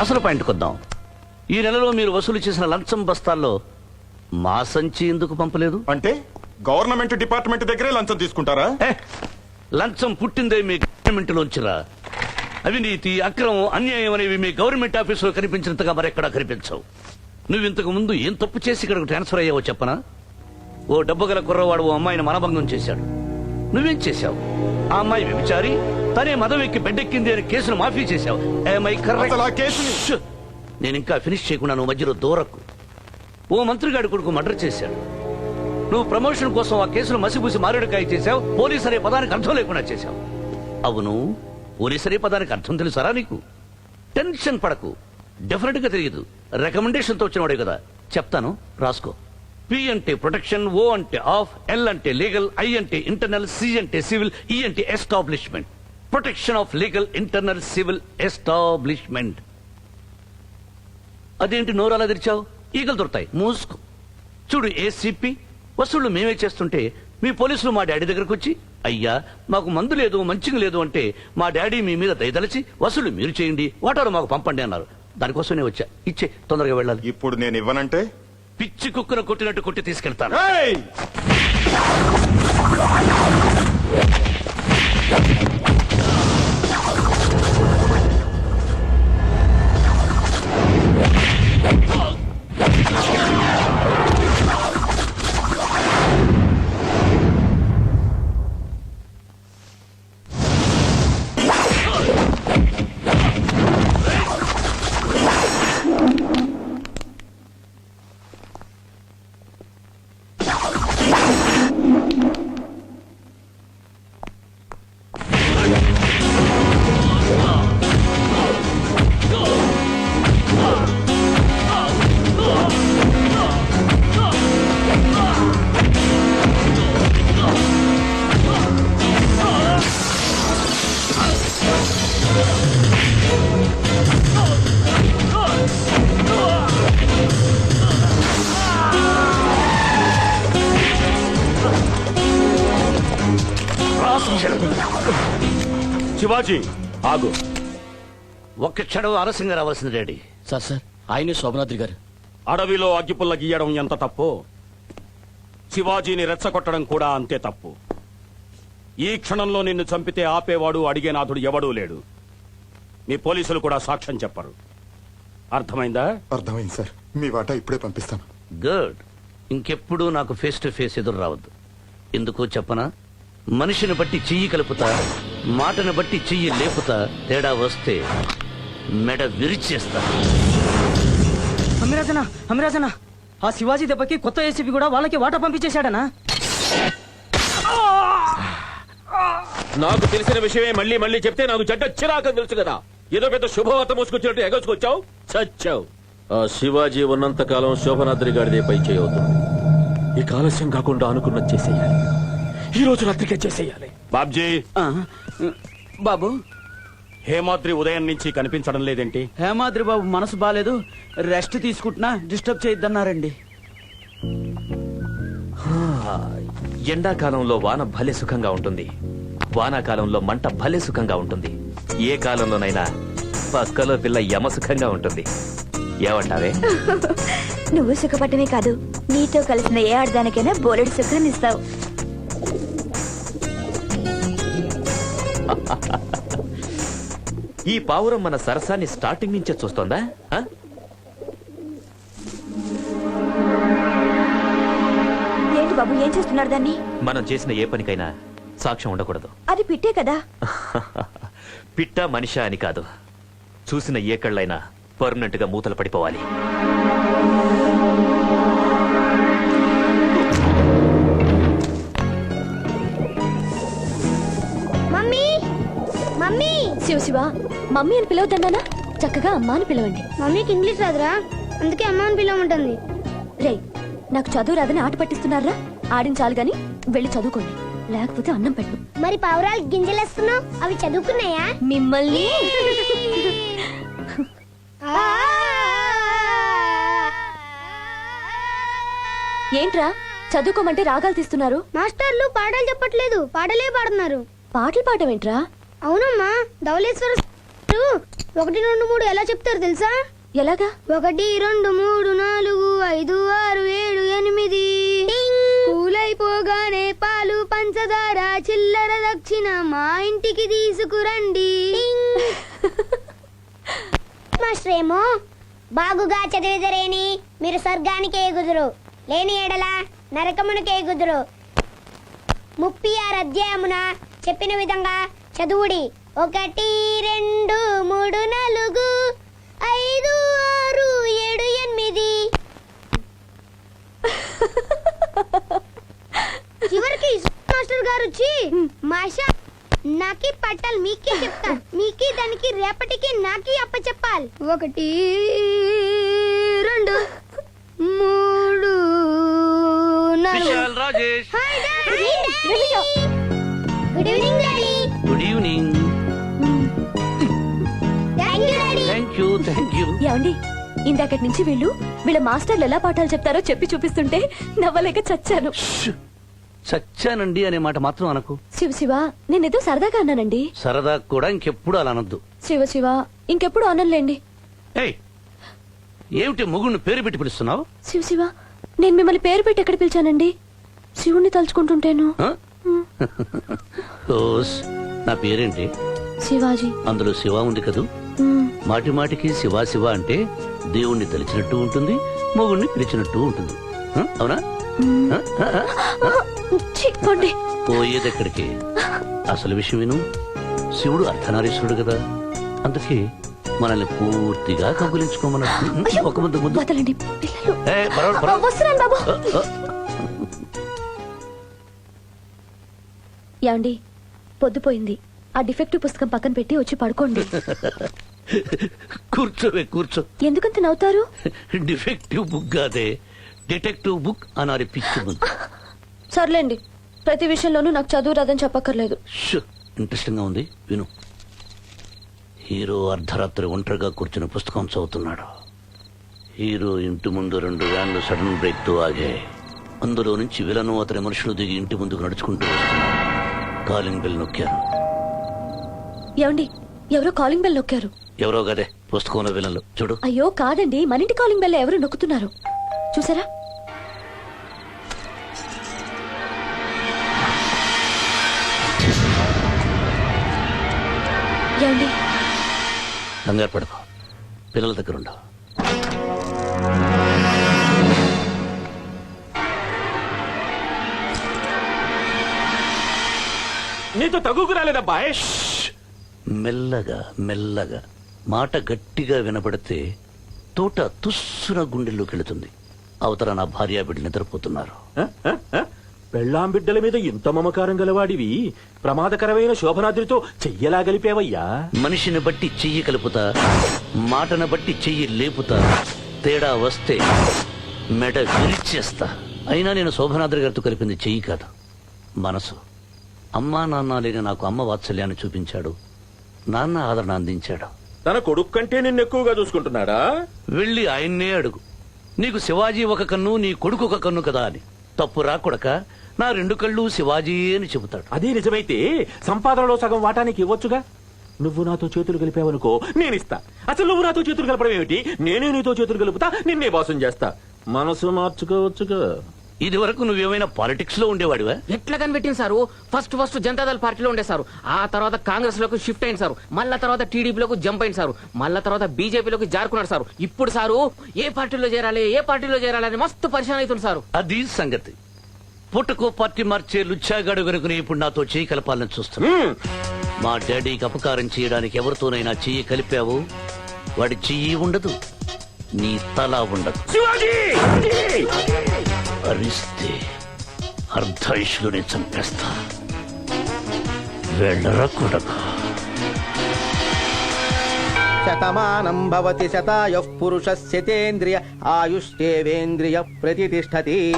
అసలు పాయింట్కి వద్దాం ఈ నెలలో మీరు వసూలు చేసిన లంచం బస్తాల్లో మా సంచి ఎందుకు పంపలేదు? అంటే గవర్నమెంట్ డిపార్ట్మెంట్ దగ్గరే లంచం తీసుకుంటారా? ఏ, లంచం పుట్టిందే మీ గవర్నమెంట్లోంచిరా. అవినీతి అక్రమం అన్యాయం అనేవి మీ గవర్నమెంట్ ఆఫీసులో కనిపించినంతగా మరెక్కడా కనిపించవు. నువ్వు ఇంతకు ముందు ఏం తప్పు చేసి ఇక్కడికి ట్రాన్స్ఫర్ అయ్యావో చెప్పనా? ఓ డబ్బు గల కుర్రవాడు ఓ అమ్మాయిని మనభంగం చేశాడు. నువ్వేం చేశావు? ఆ అమ్మాయి వ్యభిచారి తనే మదం ఎక్కి బెడ్డెక్కింది అని కేసును మాఫీ చేశావు. ష్! నేను ఇంకా ఫినిష్ చేయకుండా నువ్వు మధ్యలో దూరకు. ఓ మంత్రిగాడి కొడుకు మర్డర్ చేశాడు. నువ్వు ప్రమోషన్ కోసం ఆ కేసును మసిపూసి మారేడుకాయ చేశావు పోలీస్ అనే పదానికి అర్థం లేకుండా చేశావు. అవును పోలీస్ అనే పదానికి అర్థం తెలుసారా నీకు? టెన్షన్ పడకు. డెఫినెట్గా తెలియదు. రికమెండేషన్తో వచ్చినవాడే కదా. చెప్తాను రాసుకో. పి అంటే ప్రొటెక్షన్ ఓ అంటే ఆఫ్ ఎల్ అంటే లీగల్ ఐ అంటే ఇంటర్నల్ సి అంటే సివిల్ ఈ అంటే establishment protection of legal internal civil establishment అదేంటి నోరు అలా తెరిచావు? ఈగలు దొరుకుతాయి. మూసుకో. చూడు ఏసీపీ వసూళ్ళు మేమే చేస్తుంటే మీ పోలీసులు మా డాడీ దగ్గరకు వచ్చి అయ్యా మాకు మందు లేదు మంచిగా లేదు అంటే మా డాడీ మీ మీద దయదలిచి వసూలు మీరు చేయండి వాటారు మాకు పంపండి అన్నారు. దానికోసం నేను వచ్చా. ఇచ్చే తొందరగా వెళ్ళాలి. ఇప్పుడు నేను ఇవ్వనంటే? పిచ్చి కుక్కను కొట్టినట్టు కొట్టి తీసుకెళ్తాను. ఏయ్! శివాజీ ఆగు. ఒక్క క్షణం ఆలస్యంగా రావాల్సింది డాడీ. సార్ సార్ ఆయనే శోభనాద్రి గారు. అడవిలో అగ్గిపుల్ల గీయడం ఎంత తప్పు? శివాజీని రెచ్చగొట్టడం కూడా అంతే తప్పు. ఈ క్షణంలో నిన్ను చంపితే ఆపేవాడు అడిగేనాథుడు ఎవడూ లేడు. మీ పోలీసులు కూడా సాక్ష్యం చెప్పరు. అర్థమైందా? అర్థమైంది సార్. మీ వాటా ఇప్పుడే పంపిస్తాను. గుడ్. ఇంకెప్పుడు నాకు ఫేస్ టు ఫేస్ ఎదురు రావద్దు. ఎందుకో చెప్పనా? మనిషిని బట్టి చెయ్యి కలుపుతా మాటను బట్టి చెయ్యి లేపుతా తేడా వస్తే మెడ విరిచేస్తా. అమిరాజనా అమిరాజనా ఆ శివాజీ దెబ్బకి కొత్త ఏసీపీ కూడా వాళ్ళకి వాటా పంపించేశాడనా? నాకు తెలిసిన విషయమే మళ్ళీ మళ్ళీ చెప్తే నాకు చెడ్డ చిరాకని తెలుసు కదా. ఏదో పెద్ద శుభవార్త మోసుకొచ్చినట్టు ఎగసుకొచ్చావు? చచ్చావు. ఆ శివాజీ ఉన్నంత కాలం శోభనాద్రి గారిదే పై చేయవుతుంది ఈ ఆలస్యం కాకుండా అనుకున్నది చేసేయాలి. ఈ రోజు రాత్రికే చేసేయాలి. బాబ్జీ! బాబు. హేమాద్రి ఉదయం నుంచి కనిపించడం లేదేంటి? హేమాద్రి బాబు మనసు బాగాలేదు రెస్ట్ తీసుకుంటున్నా డిస్టర్బ్ చేయొద్దన్నారండి. ఎండాకాలంలో వాన భలే సుఖంగా ఉంటుంది. వానాకాలంలో మంట భలే సుఖంగా ఉంటుంది. ఏ కాలంలోనైనా పక్కలో పిల్ల యమ సుఖంగా ఉంటుంది. ఏమంటావే? నువ్వు సుఖపడమే కాదు నీతో కలిసిన ఏ ఆడదానికైనా బోలెడు సుఖాన్ని ఇస్తావు ఈ పావురం మన సరసాన్ని స్టార్టింగ్ నుంచే చూస్తోందా? ఆ? ఏంటి బాబు ఏం చేస్తున్నారు దాన్ని? మనం చేసిన ఏ పనికైనా సాక్ష్యం ఉండకూడదు. అది పిట్టే కదా? పిట్ట మనిషా అని కాదు. చూసిన ఏ కళ్ళైనా పర్మనెంట్గా మూతలు పడిపోవాలి. శివ శివ. మమ్మీ అని పిలవద్దన్నానా? చక్కగా అమ్మ అని పిలవండి. మమ్మీకి ఇంగ్లీష్ రాదురా. అందుకే అమ్మ అని పిలవమంటుంది. రే నాకు చదువు రాదని ఆట పట్టిస్తున్నారా? ఆడించాలి గాని వెళ్ళి చదువుకోండి. లేకపోతే అన్నం పెట్టు మరి పావురాలు గింజలేస్తున్నావు? అవి చదువుకున్నాయా? మిమ్మల్ని ఏంట్రా? చదువుకోమంటే రాగాలు తీస్తున్నారు? మాస్టర్లు పాటలు చెప్పట్లేదు. పాటలే పాడుతున్నారు. పాటలు పాడమేంట్రా అవునమ్మా ధవళేశ్వర ఒకటి రెండు మూడు ఎలా చెప్తారు తెలుసా? ఎలాగా? ఒకటి రెండు మూడు నాలుగు ఐదు ఆరు ఏడు ఎనిమిది. పూలైపోగానే పాలు పంచదార చిల్లర దక్షిణ మా ఇంటికి తీసుకురండి. మాస్టరేమో బాగుగా చదివిదరేని మీరు స్వర్గానికి ఎగుదురు. లేని ఎడల నరకమునకు ఎగుదురు. ముప్పై ఆరు అధ్యాయమున చెప్పిన విధంగా చదువుడి. ఒకటి రెండు మూడు నాలుగు ఐదు ఆరు ఏడు ఎనిమిది. చివరికి మాస్టర్ గారు వచ్చి మాషా నాకి పట్టాలి మీకే చెప్తా. మీకి దానికి రేపటికి నాకి అప్ప చెప్పాలి ఒకటి రెండు మూడు నాలుగు. Vishal Rajesh. Hi daddy good evening daddy. Good evening thank you thank you ఏమండి ఇందాకటి నుంచి వీళ్ళు వీళ్ళ మాస్టర్లు ఎలా పాఠాలు చెప్తారో చెప్పి చూపిస్తుంటే నవ్వలేక చచ్చాను. చచ్చానండి అనే మాట మాత్రం అనకు. శివ శివ నేనేదో సరదాగా అన్నానండి. సరదా కూడా ఇంకెప్పుడు అలా అనొద్దు. శివ శివ ఇంకెప్పుడు అనలేండి ఏయ్ ఏమిటి మొగుడిని పేరు పెట్టి పిలుస్తున్నావు? శివ శివ నేను మిమ్మల్ని పేరు పెట్టి ఎక్కడ పిలిచానండి? శివుణ్ణి తలుచుకుంటుంటేను. నా పేరేంటి? శివాజీ. అందులో శివ ఉంది కదూ. మాటి మాటికి శివ శివ అంటే దేవుణ్ణి తలిచినట్టు ఉంటుంది మొగుణ్ణి పిలిచినట్టు ఉంటుంది? అవునా. పోయేదెక్కడికి అసలు విషయం విను. శివుడు అర్ధనారీశ్వరుడు కదా. అందుకే మనల్ని పూర్తిగా కబులించుకోమన్నట్టు ఒక ఆ. ఏమండి? పొద్దుపోయింది. ఆ డిఫెక్టివ్ పుస్తకం పక్కన పెట్టి వచ్చి పడుకోండి. కూర్చోవే కూర్చో. ఎందుకంత నవ్వుతారు? డిఫెక్టివ్ బుక్ కాదే డిటెక్టివ్ బుక్ అనాలి పిచ్చి బుక్. సర్లేండి ప్రతి విషయంలోనూ నాకు చదువు రాదని చెప్పక్కర్లేదు. ఇంట్రెస్టింగ్గా ఉంది విను. హీరో అర్ధరాత్రి ఒంటరిగా కూర్చుని పుస్తకం చదువుతున్నాడు. హీరో ఇంటి ముందు రెండు వ్యాన్లు సడన్ బ్రేక్తో ఆగాయి. అందులో నుంచి విలను అతని మనుషులు దిగి ఇంటి ముందుకు నడుచుకుంటూ వస్తున్నారు. కాలింగ్ బెల్ నొక్కారు. ఏమండి ఎవరో కాలింగ్ బెల్ నొక్కారు? ఎవరో గదే పుస్తకంలో విలన్లు. చూడు. అయ్యో కాదండి మన ఇంటి కాలింగ్ బెల్ ఎవరు నొక్కుతున్నారు? చూసారా? ఏమండి? కంగారు పడకు. పిల్లల దగ్గర నీతో తగుకు రాలేదబ్బాయ్ మెల్లగా మెల్లగా మాట గట్టిగా వినపడితే తోట తుస్సున గుండెల్లోకి వెళుతుంది అవతల నా భార్య బిడ్డ నిద్రపోతున్నారు. పెళ్ళాం బిడ్డల మీద ఇంత మమకారం గలవాడివి. ప్రమాదకరమైన శోభనాద్రితో చెయ్యలా గలిపేవయ్యా? మనిషిని బట్టి చెయ్యి కలుపుతా మాటను బట్టి చెయ్యి లేపుతా తేడా వస్తే మెడ విరిచేస్తా. అయినా నేను శోభనాద్రి గారితో కలిపింది చెయ్యి కాదు మనసు. అమ్మా నాన్న లేని నాకు అమ్మ వాత్సల్యాన్ని చూపించాడు. నాన్న ఆదరణ అందించాడు. తన కొడుకు కంటే నిన్ను ఎక్కువగా చూసుకుంటున్నాడా? వెళ్ళి ఆయన్నే అడుగు. నీకు శివాజీ ఒక కన్ను నీ కొడుకు ఒక కన్ను కదా అని. తప్పు రాకొడక నా రెండు కళ్ళు శివాజీ అని చెబుతాడు. అదే నిజమైతే సంపాదనలో సగం వాటానికి ఇవ్వొచ్చుగా? నువ్వు నాతో చేతులు కలిపావనుకో నేనిస్తా. అసలు నువ్వు నాతో చేతులు కలపడం ఏమిటి? నేనే నీతో చేతులు కలుపుతా నిన్నే బాసం చేస్తా. మనసు మార్చుకోవచ్చుగా. ఇది వరకు నువ్వేమైనా పాలిటిక్స్లో ఉండేవాడివా? ఎట్లా కనిపెట్టింది సారు? ఫస్ట్ ఫస్ట్ జనతాదళ పార్టీలో ఉండే సారు. ఆ తర్వాత కాంగ్రెస్లోకి షిఫ్ట్ అయింది సారు. మళ్ళా తర్వాత టీడీపీలోకి జంప్ అయింది సారు. మళ్ళా తర్వాత బీజేపీలోకి జారుకున్నాడు సారు. ఇప్పుడు సారు ఏ పార్టీలో చేరాలి ఏ పార్టీలో చేరాలి అని మస్తు పరిశాన్ అవుతుంది సారు. అది సంగతి. పుట్టకో పార్టీ మార్చే లుచ్చాగాడు గనుకుని ఇప్పుడు నాతో చేయి కలపాలని చూస్తున్నా. మా డాడీకి అపకారం చేయడానికి ఎవరితోనైనా చెయ్యి కలిపావు? వాడి చెయ్యి ఉండదు నీ తల ఉండదు. శివాజీ! అరిస్తే అర్ధాయుషులోనే చంపేస్తా వెళ్ళరా కొడక శతమానం భవతి శతాయుః పురుషస్యతేంద్రియ ఆయుష్ేవేంద్రియ ప్రతిష్టతి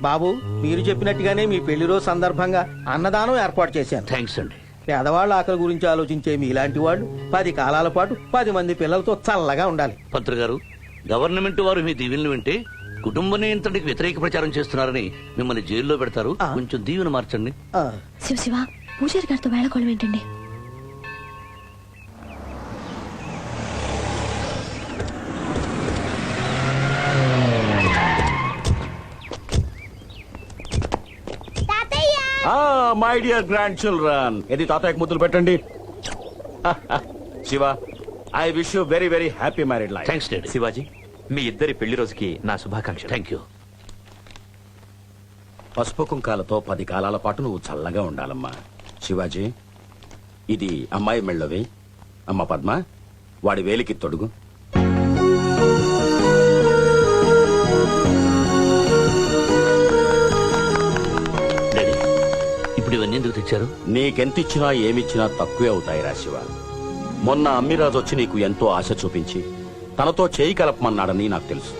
బాబు మీరు చెప్పినట్టుగానే మీ పెళ్ళి రోజు సందర్భంగా అన్నదానం ఏర్పాటు చేశాను. థ్యాంక్స్ అండి. పేదవాళ్ళ ఆకలి గురించి ఆలోచించే మీలాంటి వాళ్ళు పది కాలాల పాటు పది మంది పిల్లలతో చల్లగా ఉండాలి. పంత్రి గారు గవర్నమెంట్ వారు మీ దీవెనలు వింటే కుటుంబ నియంత్రణకి వ్యతిరేక ప్రచారం చేస్తున్నారని మిమ్మల్ని జైల్లో పెడతారు. ఆ. కొంచెం దీవెన మార్చండి. శివ శివ పూజారి గారితో వేళకోళం ఏంటండి? మై డియర్ గ్రాండ్ చిల్డ్రన్ ఇది తాతయ్యకు ముద్దులు పెట్టండి? Shiva I wish you very very happy married life thanks daddy Shivaji. మీ ఇద్దరి పెళ్ళి రోజుకి నా శుభాకాంక్షలు. థ్యాంక్ యూ పసుపు కుంకాలతో పది కాలాల పాటు నువ్వు చల్లగా ఉండాలమ్మా. శివాజీ ఇది అమ్మాయి మెళ్ళవి. అమ్మ పద్మ వాడి వేలికి తొడుగు. డాడీ ఇప్పుడు ఇవన్నీ ఎందుకు తెచ్చారు? నీకెంతిచ్చినా ఏమిచ్చినా తక్కువే అవుతాయి రా శివ. మొన్న అమ్మిరాజు వచ్చి నీకు ఎంతో ఆశ చూపించి తనతో చేయి కలపమన్నాడని నాకు తెలుసు.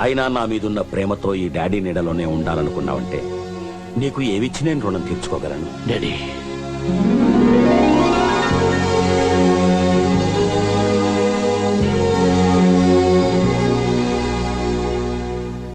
అయినా నా మీదున్న ప్రేమతో ఈ డాడీ నీడలోనే ఉండాలనుకున్నావంటే నీకు ఏమిచ్చి నేను రుణం తీర్చుకోగలను. డాడీ.